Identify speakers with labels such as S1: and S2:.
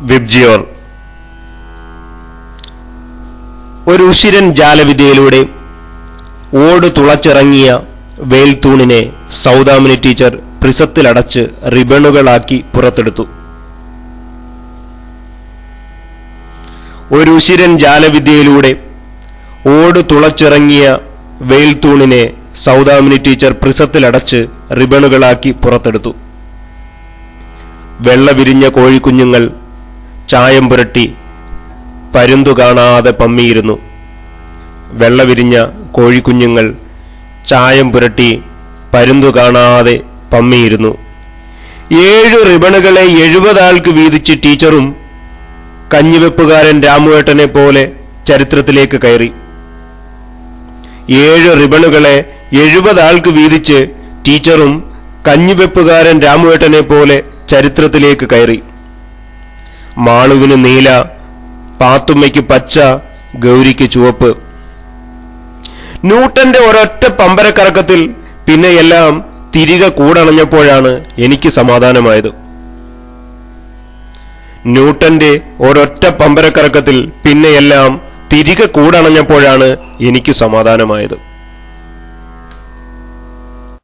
S1: VIBGYOR. ഒരു ഉശിരൻ ജാലവിദ്യയിലൂടെ ഓട് തുളച്ചിറങ്ങിയ വേൽത്തൂണിനെ Saudamini teacher പ്രിസത്തിലടച്ച് റിബണുകളാക്കി പുറത്തെടുത്തു. ഒരു ഉശിരൻ ജാലവിദ്യയിലൂടെ ഓട് തുളച്ചിറങ്ങിയ വെയിൽത്തൂണിനെ സൗദാമിനി ടീച്ചർ പ്രിസത്തിലടച്ച് റിബണുകളാക്കി പുറത്തെടുത്തു. വെള്ളവിരിഞ്ഞ കോഴിക്കുഞ്ഞുങ്ങൾ ചായം പുരട്ടി പരുന്തു കാണാതെ പമ്മിയിരുന്നു. വെള്ളവിരിഞ്ഞ കോഴിക്കുഞ്ഞുങ്ങൾ ചായം പുരട്ടി പരുന്തു കാണാതെ പമ്മിയിരുന്നു. ഏഴു റിബണുകളെ എഴുപതാൾക്ക് വീതിച്ച് ടീച്ചറും കഞ്ഞിവെപ്പുകാരൻ രാമുവേട്ടനെ പോലെ ചരിത്രത്തിലേക്ക് കയറി. ഏഴ് റിബണുകളെ എഴുപതാൾക്ക് വീതിച്ച് ടീച്ചറും കഞ്ഞിവെപ്പുകാരൻ രാമുവേട്ടനെ പോലെ ചരിത്രത്തിലേക്ക് കയറി. മാളുവിന് നീല പാത്തുമ്മയ്ക്ക് പച്ച ഗൗരിക്ക് ചുവപ്പ്. ന്യൂട്ടന്റെ ഒരൊറ്റ പമ്പരക്കറക്കത്തിൽ പിന്നെ എല്ലാം തിരികെ കൂടണഞ്ഞപ്പോഴാണ് എനിക്ക് സമാധാനമായത്. ന്യൂട്ടന്റെ ഒരൊറ്റ പമ്പരക്കറക്കത്തിൽ പിന്നെയെല്ലാം തിരികെ കൂടണഞ്ഞപ്പോഴാണ് എനിക്ക് സമാധാനമായത്.